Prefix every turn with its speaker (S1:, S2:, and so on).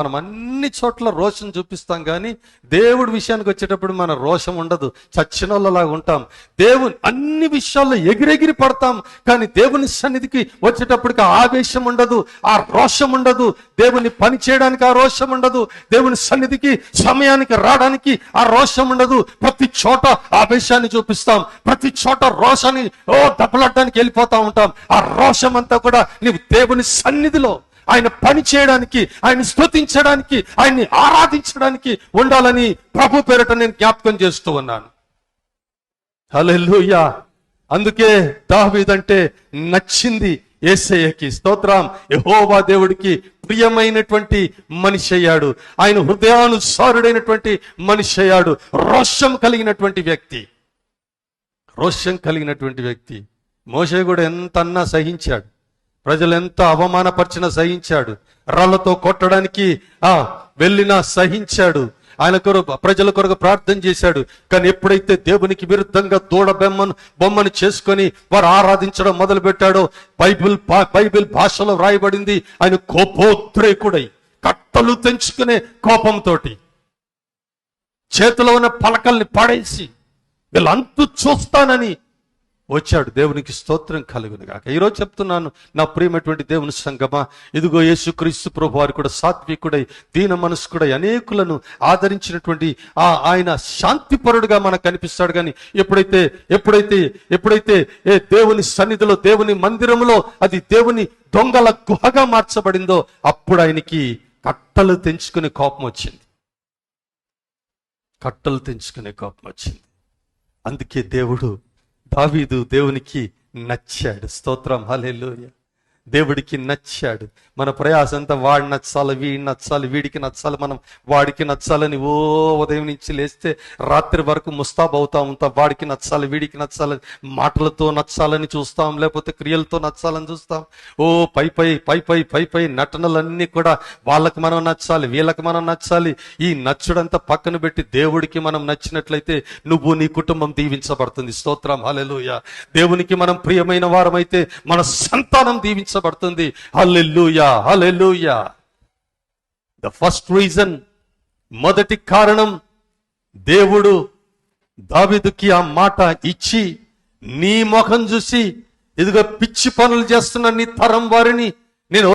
S1: మనం అన్ని చోట్ల రోషం చూపిస్తాం కానీ దేవుడి విషయానికి వచ్చేటప్పుడు మన రోషం ఉండదు. చచ్చిన వాళ్ళలాగా ఉంటాం. దేవుని అన్ని విషయాల్లో ఎగిరెగిరి పడతాం. కానీ దేవుని సన్నిధికి వచ్చేటప్పటికి ఆ ఆవేశం ఉండదు ఆ రోషం ఉండదు. దేవుని పని చేయడానికి ఆ రోషం ఉండదు. దేవుని సన్నిధికి సమయానికి రావడానికి ఆ రోషం ఉండదు. ప్రతి చోట ఆవేశాన్ని చూపిస్తాం. ప్రతి చోట రోషాన్ని ఓ దెబ్బలాడడానికి వెళ్ళిపోతా ఉంటాం. ఆ రోషం అంతా కూడా నీవు దేవుని సన్నిధిలో ఆయన పని చేయడానికి ఆయన స్థుతించడానికి ఆయన్ని ఆరాధించడానికి ఉండాలని ప్రభు పేరట నేను జ్ఞాపకం చేస్తూ ఉన్నాను. హల్లెలూయా. అందుకే దావీదంటే నచ్చింది ఏసయ్యకి. స్తోత్రం. యహోవా దేవుడికి ప్రియమైనటువంటి మనిషి అయ్యాడు. ఆయన హృదయానుసారుడైనటువంటి మనిషి అయ్యాడు. రోషం కలిగినటువంటి వ్యక్తి. రోషం కలిగినటువంటి వ్యక్తి. మోషే కూడా ఎంత అన్నా సహించాడు. ప్రజలు ఎంత అవమానపరిచిన సహించాడు. రాళ్ళతో కొట్టడానికి ఆ వెళ్ళినా సహించాడు. ఆయన కొరకు ప్రజల కొరకు ప్రార్థన చేశాడు. కానీ ఎప్పుడైతే దేవునికి విరుద్ధంగా దూడ బొమ్మను బొమ్మను చేసుకొని వారు ఆరాధించడం మొదలు పెట్టాడో బైబిల్ బైబిల్ భాషలో వ్రాయబడింది ఆయన కోపోద్రేకుడై కట్టలు తెంచుకునే కోపంతోటి చేతిలో ఉన్న పలకల్ని పడేసి వీళ్ళంతు చూస్తానని వచ్చాడు. దేవునికి స్తోత్రం కలుగును గాక. ఈరోజు చెప్తున్నాను నా ప్రియమైనటువంటి దేవుని సంగమా ఇదిగో యేసుక్రీస్తు ప్రభు వారు కూడా సాత్వికుడై దీన మనస్కుడై అనేకులను ఆదరించినటువంటి ఆ ఆయన శాంతిపరుడుగా మనకు కనిపిస్తాడు కానీ ఎప్పుడైతే ఎప్పుడైతే ఎప్పుడైతే ఏ దేవుని సన్నిధిలో దేవుని మందిరములో అది దేవుని దొంగల గుహగా మార్చబడిందో అప్పుడు ఆయనకి కట్టలు తెంచుకునే కోపం వచ్చింది. కట్టలు తెంచుకునే కోపం వచ్చింది. అందుకే దేవుడు దావీదు దేవునికి నచ్చాడు. స్తోత్రం. హల్లెలూయా. దేవుడికి నచ్చాడు. మన ప్రయాస అంతా వాడి నచ్చాలి వీడి నచ్చాలి వీడికి నచ్చాలి మనం వాడికి నచ్చాలని ఓ ఉదయం నుంచి లేస్తే రాత్రి వరకు ముస్తాబ్ అవుతా ఉంటాం. వాడికి నచ్చాలి వీడికి నచ్చాలని మాటలతో నచ్చాలని చూస్తాం లేకపోతే క్రియలతో నచ్చాలని చూస్తాం. ఓ పై పై పై పై పై పై నటనలన్నీ కూడా వాళ్ళకి మనం నచ్చాలి వీళ్ళకి మనం నచ్చాలి. ఈ నచ్చుడంతా పక్కన పెట్టి దేవుడికి మనం నచ్చినట్లయితే నువ్వు నీ కుటుంబం దీవించబడుతుంది. స్తోత్రం. హలెలుయ దేవునికి మనం ప్రియమైన వారమైతే మన సంతానం దీవించబడుతుంది hallelujah hallelujah the first reason మొదటి కారణం దేవుడు దావిదుకి ఆ మాట ఇచ్చి నీ ముఖం చూసి ఇదిగో పిచ్చి పనులు చేస్తున్న నీ తరం వారిని